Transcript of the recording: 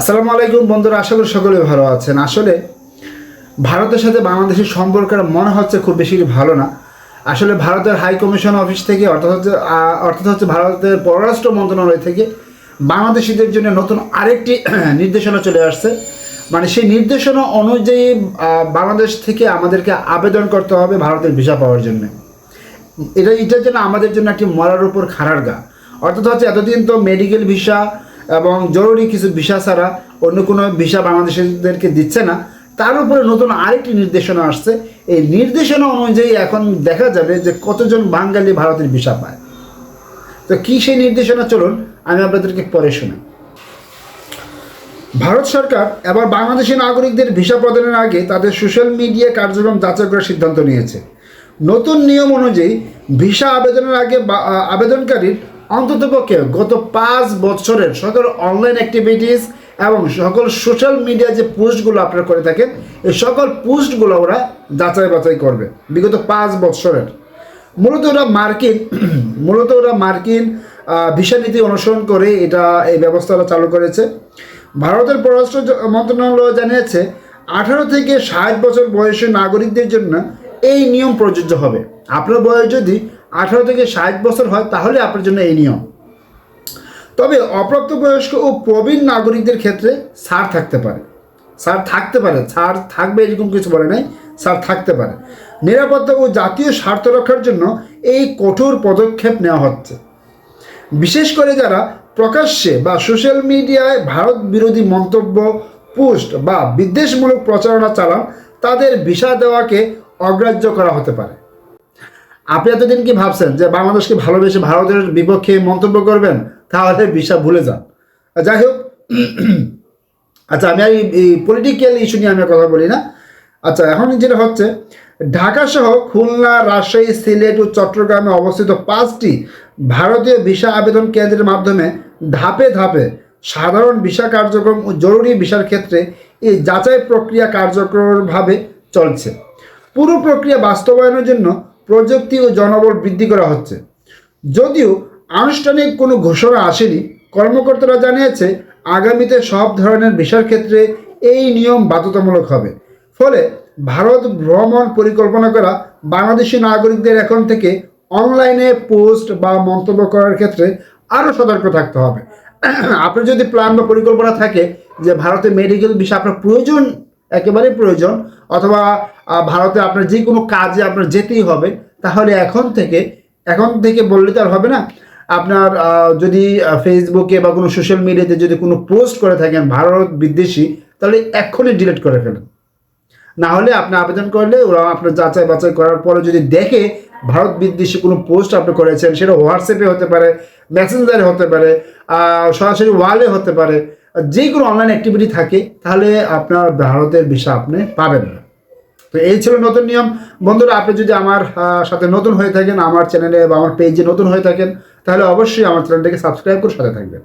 আসসালামু আলাইকুম বন্ধুরা, আশা করি সকলে ভালো আছেন। আসলে ভারতের সাথে বাংলাদেশের সম্পর্কটা মনে হচ্ছে খুব বেশি ভালো না। আসলে ভারতের হাই কমিশন অফিস থেকে, অর্থাৎ হচ্ছে অর্থাৎ হচ্ছে ভারতের পররাষ্ট্র মন্ত্রণালয় থেকে বাংলাদেশিদের জন্য নতুন আরেকটি নির্দেশনা চলে আসছে। মানে সেই নির্দেশনা অনুযায়ী বাংলাদেশ থেকে আমাদেরকে আবেদন করতে হবে ভারতের ভিসা পাওয়ার জন্য। এটা, এটার জন্য আমাদের জন্য একটি মরার উপর খাড়ার গা। অর্থাৎ হচ্ছে, এতদিন তো মেডিকেল ভিসা এবং জরুরি কিছু ভিসা ছাড়া অন্য কোনো ভিসা বাংলাদেশিদেরকে দিচ্ছে না। তার উপরে নতুন আরেকটি নির্দেশনা আসছে। এই নির্দেশনা অনুযায়ী এখন দেখা যাবে যে কতজন বাঙালি ভারতের ভিসা পায়। তো কী সেই নির্দেশনা? চলুন, আমি আপনাদেরকে পরে শোনাই। ভারত সরকার এবার বাংলাদেশি নাগরিকদের ভিসা প্রদানের আগে তাদের সোশ্যাল মিডিয়া কার্যক্রম যাচাই করার সিদ্ধান্ত নিয়েছে। নতুন নিয়ম অনুযায়ী ভিসা আবেদনের আগে আবেদনকারীর অন্ততপক্ষে গত পাঁচ বছরের সকল অনলাইন অ্যাক্টিভিটিস এবং সকল সোশ্যাল মিডিয়া যে পোস্টগুলো আপনারা করে থাকেন, এই সকল পোস্টগুলো ওরা যাচাই বাছাই করবে বিগত পাঁচ বছরের। মূলত ওরা মার্কিন, মূলত ওরা মার্কিন ভিসা নীতি অনুসরণ করে এটা, এই ব্যবস্থাটা চালু করেছে। ভারতের পররাষ্ট্র মন্ত্রণালয় জানিয়েছে, আঠারো থেকে ষাট বছর বয়সের নাগরিকদের জন্য এই নিয়ম প্রযোজ্য হবে। আপনার বয়স যদি আঠারো থেকে ষাট বছর হয়, তাহলে আপনার জন্য এই নিয়ম। তবে অপ্রাপ্তবয়স্ক ও প্রবীণ নাগরিকদের ক্ষেত্রে ছাড় থাকতে পারে। ছাড় থাকতে পারে ছাড় থাকবে এরকম কিছু বলে নাই ছাড় থাকতে পারে। নিরাপত্তা ও জাতীয় স্বার্থ রক্ষার জন্য এই কঠোর পদক্ষেপ নেওয়া হচ্ছে। বিশেষ করে যারা প্রকাশ্যে বা সোশ্যাল মিডিয়ায় ভারত বিরোধী মন্তব্য, পোস্ট বা বিদ্বেষমূলক প্রচারণা চালান, তাদের ভিসা দেওয়াকে অগ্রাহ্য করা হতে পারে। আপনি এতদিন কি ভাবছেন যে বাংলাদেশকে ভালোবেসে ভারতের বিপক্ষে মন্তব্য করবেন? তাহলে ভিসা ভুলে যান। যাই হোক আচ্ছা আমি আর এই- পলিটিক্যাল ইস্যু নিয়ে আমি কথা বলি না। আচ্ছা এখন যেটা হচ্ছে, ঢাকা সহ খুলনা, রাজশাহী, সিলেট ও চট্টগ্রামে অবস্থিত পাঁচটি ভারতীয় ভিসা আবেদন কেন্দ্রের মাধ্যমে ধাপে ধাপে সাধারণ ভিসা কার্যক্রম ও জরুরি ভিসার ক্ষেত্রে এই যাচাই প্রক্রিয়া কার্যকরভাবে চলছে। পুরো প্রক্রিয়া বাস্তবায়নের জন্য প্রযুক্তি ও জনবল বৃদ্ধি করা হচ্ছে। যদিও আনুষ্ঠানিক কোনো ঘোষণা আসেনি, কর্মকর্তারা জানিয়েছে আগামীতে সব ধরনের ভিসার ক্ষেত্রে এই নিয়ম বাধ্যতামূলক হবে। ফলে ভারত ভ্রমণ পরিকল্পনা করা বাংলাদেশি নাগরিকদের এখন থেকে অনলাইনে পোস্ট বা মন্তব্য করার ক্ষেত্রে আরও সতর্ক থাকতে হবে। আপনার যদি প্ল্যান বা পরিকল্পনা থাকে যে ভারতে মেডিকেল ভিসা আপনার প্রয়োজন একেবারেই প্রয়োজন, অথবা ভারতে আপনার যে কোনো কাজে আপনার যেতেই হবে, তাহলে এখন থেকে এখন থেকে বললে তো আর হবে না। আপনার যদি ফেসবুকে বা কোনো সোশ্যাল মিডিয়াতে যদি কোনো পোস্ট করে থাকেন, ভারত বিদ্বেষী তাহলে এক্ষুনি ডিলিট করে ফেলেন। না হলে আপনি আবেদন করলে ওরা আপনার যাচাই বাছাই করার পরে যদি দেখে ভারত বিদ্বেষী কোনো পোস্ট আপনি করেছেন, সেটা হোয়াটসঅ্যাপে হতে পারে, মেসেঞ্জারে হতে পারে সরাসরি ওয়ালে হতে পারে যে কোনো অনলাইন অ্যাক্টিভিটি থাকে, তাহলে আপনার ভারতের ভিসা আপনি পাবেন না। তো এই ছিল নতুন নিয়ম। বন্ধুরা, আপনি যদি আমার সাথে নতুন হয়ে থাকেন, আমার চ্যানেলে বা আমার পেজে নতুন হয়ে থাকেন, তাহলে অবশ্যই আমার চ্যানেলটাকে সাবস্ক্রাইব করে সাথে থাকবেন।